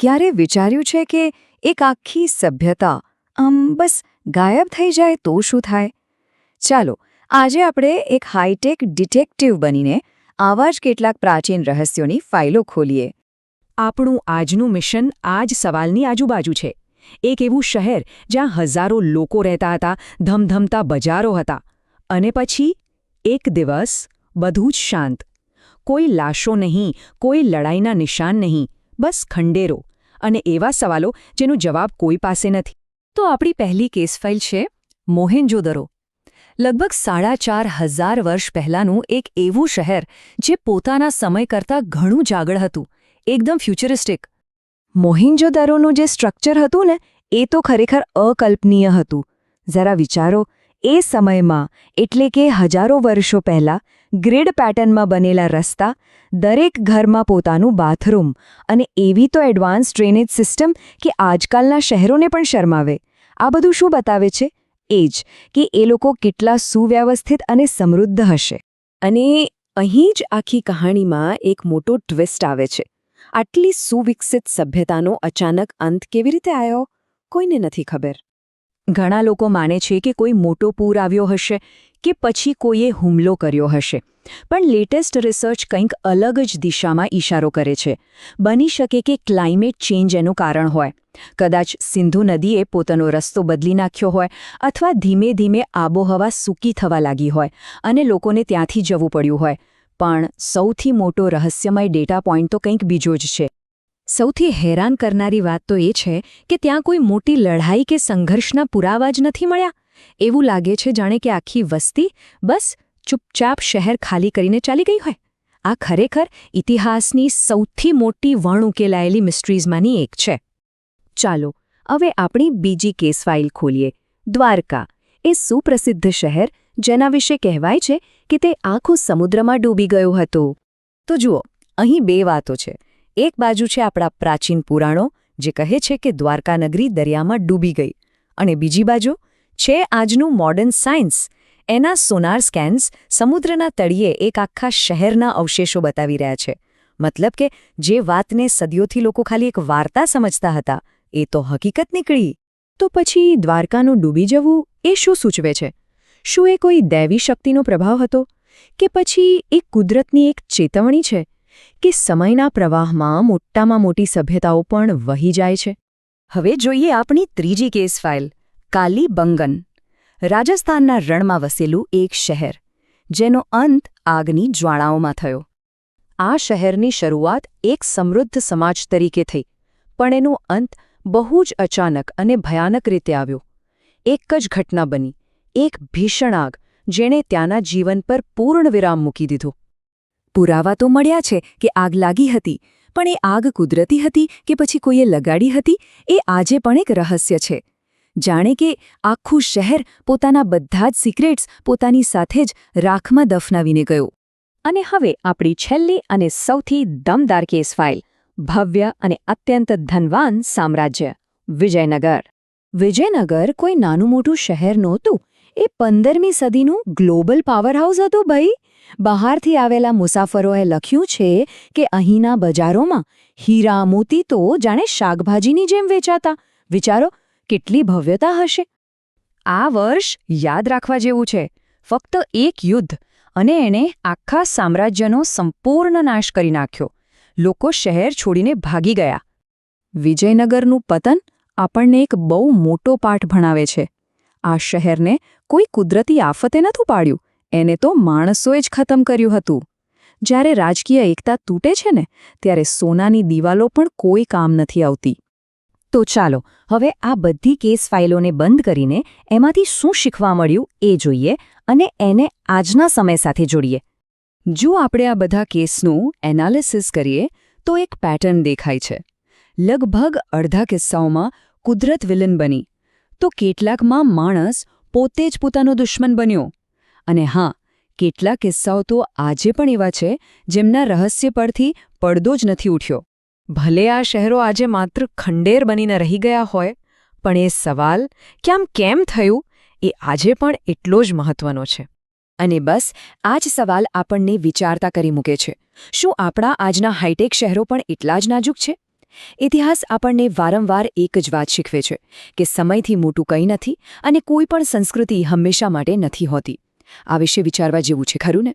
ક્યારે વિચાર્યું છે કે એક આખી સભ્યતા આમ બસ ગાયબ થઈ જાય તો શું થાય? ચાલો, આજે આપણે એક હાઈટેક ડિટેક્ટિવ બનીને આવા જ કેટલાક પ્રાચીન રહસ્યોની ફાઇલો ખોલીએ. આપણું આજનું મિશન આ જ સવાલની આજુબાજુ છે. એક એવું શહેર જ્યાં હજારો લોકો રહેતા હતા, ધમધમતા બજારો હતા અને પછી એક દિવસ બધું જ શાંત. કોઈ લાશો નહીં, કોઈ લડાઈના નિશાન નહીં, બસ ખંડેરો. અને એવા સવાલો જેનો જવાબ કોઈ પાસે નથી. તો આપણી પહેલી કેસ ફાઇલ છે, મોહેન્જોદરો. લગભગ સાડા ચાર હજાર વર્ષ પહેલાંનું એક એવું શહેર જે પોતાના સમય કરતાં ઘણું જાગળ હતું, એકદમ ફ્યુચરિસ્ટિક મોહિંજોદરોનું જે સ્ટ્રક્ચર હતું ને, એ તો ખરેખર અકલ્પનીય હતું. જરા વિચારો, એ સમયમાં, એટલે કે હજારો વર્ષો પહેલાં ગ્રીડ પેટર્નમાં બનેલા રસ્તા, દરેક ઘરમાં પોતાનું બાથરૂમ અને એવી તો એડવાન્સ ડ્રેનેજ સિસ્ટમ કે આજકાલના શહેરોને પણ શરમાવે. આ બધું શું બતાવે છે? એ જ કે એ લોકો કેટલા સુવ્યવસ્થિત અને સમૃદ્ધ હશે. અને અહીં જ આખી કહાણીમાં એક મોટો ટ્વિસ્ટ આવે છે. આટલી સુવિકસિત સભ્યતાનો અચાનક અંત કેવી રીતે આવ્યો કોઈને નથી ખબર. ઘણા લોકો માને છે કે કોઈ મોટો પૂર આવ્યો હશે કે પછી કોઈએ હુમલો કર્યો હશે. પણ લેટેસ્ટ રિસર્ચ કંઈક અલગ જ દિશામાં ઈશારો કરે છે. બની શકે કે ક્લાઇમેટ ચેન્જ એનું કારણ હોય. કદાચ સિંધુ નદીએ પોતાનો રસ્તો બદલી નાખ્યો હોય અથવા ધીમે ધીમે આબોહવા સૂકી થવા લાગી હોય અને લોકોને ત્યાંથી જવું પડ્યું હોય. પણ સૌથી મોટો રહસ્યમય ડેટા પોઈન્ટ તો કંઈક બીજો જ છે. સૌથી હેરાન કરનારી વાત તો એ છે કે ત્યાં કોઈ મોટી લડાઈ કે સંઘર્ષના પુરાવા જ નથી મળ્યા. એવું લાગે છે જાણે કે આખી વસ્તી બસ ચૂપચાપ શહેર ખાલી કરીને ચાલી ગઈ હોય. આ ખરેખર ઇતિહાસની સૌથી મોટી વણ ઉકેલાયેલી મિસ્ટ્રીઝમાંની એક છે. ચાલો, હવે આપણી બીજી કેસ ફાઇલ ખોલીએ. દ્વારકા, એ સુપ્રસિદ્ધ શહેર જેના વિશે કહેવાય છે કે તે આખું સમુદ્રમાં ડૂબી ગયું હતું. તો જુઓ, અહીં બે વાતો છે. એક બાજુ છે આપણા પ્રાચીન પુરાણો, જે કહે છે કે દ્વારકા નગરી દરિયામાં ડૂબી ગઈ. અને બીજી બાજુ છે આજનું મોડર્ન સાયન્સ એના સોનાર સ્કેન્સ સમુદ્રના તળિયે એક આખા શહેરના અવશેષો બતાવી રહ્યા છે. મતલબ કે જે વાતને સદીઓથી લોકો ખાલી એક વાર્તા સમજતા હતા, એ તો હકીકત નીકળી. તો પછી દ્વારકાનું ડૂબી જવું એ શું સૂચવે છે? શું એ કોઈ દૈવી શક્તિનો પ્રભાવ હતો? કે પછી એ કુદરતની એક ચેતવણી છે? કે સમયના પ્રવાહમાં મોટામાં મોટી સભ્યતાઓ પણ વહી જાય છે. હવે જોઈએ આપણી ત્રીજી કેસ ફાઇલ કાલી બંગન રાજસ્થાનના રણમાં વસેલું એક શહેર, જેનો અંત આગની જ્વાળાઓમાં થયો. આ શહેરની શરૂઆત એક સમૃદ્ધ સમાજ તરીકે થઈ, પણ એનો અંત બહુ જ અચાનક અને ભયાનક રીતે આવ્યો. એક જ ઘટના બની, એક ભીષણ આગ, જેણે ત્યાંના જીવન પર પૂર્ણ વિરામ મૂકી દીધો. પુરાવા તો મળ્યા છે કે આગ લાગી હતી, પણ એ આગ કુદરતી હતી કે પછી કોઈએ લગાડી હતી, એ આજે પણ એક રહસ્ય છે. જાણે કે આખું શહેર પોતાના બધા જ સિક્રેટ્સ પોતાની સાથે જ રાખમાં દફનાવીને ગયું. અને હવે આપણી છેલ્લી અને સૌથી દમદાર કેસ ફાઇલ ભવ્ય અને અત્યંત ધનવાન સામ્રાજ્ય, વિજયનગર. વિજયનગર કોઈ નાનું મોટું શહેર નહોતું. એ પંદરમી સદીનું ગ્લોબલ પાવરહાઉસ હતું ભાઈ. બહારથી આવેલા મુસાફરોએ લખ્યું છે કે અહીંના બજારોમાં હીરા મોતી તો જાણે શાકભાજીની જેમ વેચાતા. વિચારો, કેટલી ભવ્યતા હશે. આ વર્ષ યાદ રાખવા જેવું છે. ફક્ત એક યુદ્ધ અને એણે આખા સામ્રાજ્યનો સંપૂર્ણ નાશ કરી નાખ્યો. લોકો શહેર છોડીને ભાગી ગયા. વિજયનગરનું પતન આપણને એક બહુ મોટો પાઠ ભણાવે છે. આ શહેરને કોઈ કુદરતી આફતે નથી પાડ્યું. એને તો માણસોએ જ ખતમ કર્યું હતું. જ્યારે રાજકીય એકતા તૂટે છે ને, ત્યારે સોનાની દિવાલો પણ કોઈ કામ નથી આવતી. તો ચાલો, હવે આ બધી કેસ ફાઇલોને બંધ કરીને એમાંથી શું શીખવા મળ્યું એ જોઈએ અને એને આજના સમય સાથે જોડીએ. જો આપણે આ બધા કેસનું એનાલિસિસ કરીએ, તો એક પેટર્ન દેખાય છે. લગભગ અડધા કિસ્સાઓમાં કુદરત વિલન બની. તો કેટલાકમાં માણસ પોતે જ પોતાનો દુશ્મન બન્યો. અને હા કેટલા કિસ્સાઓ તો આજે પણ એવા છે, જેમના રહસ્ય પરથી પડદો જ નથી ઉઠ્યો. ભલે આ શહેરો આજે માત્ર ખંડેર બનીને રહી ગયા હોય, પણ એ સવાલ, કે આમ કેમ થયું, એ આજે પણ એટલો જ મહત્વનો છે. અને બસ, આ જ સવાલ આપણને વિચારતા કરી મૂકે છે. શું આપણા આજના હાઈટેક શહેરો પણ એટલા જ નાજુક છે? ઇતિહાસ આપણને વારંવાર એક જ વાત શીખવે છે, કે સમયથી મોટું કંઈ નથી અને કોઈ પણ સંસ્કૃતિ હંમેશા માટે નથી હોતી. આ વિશે વિચારવા જેવું છે ખરું ને?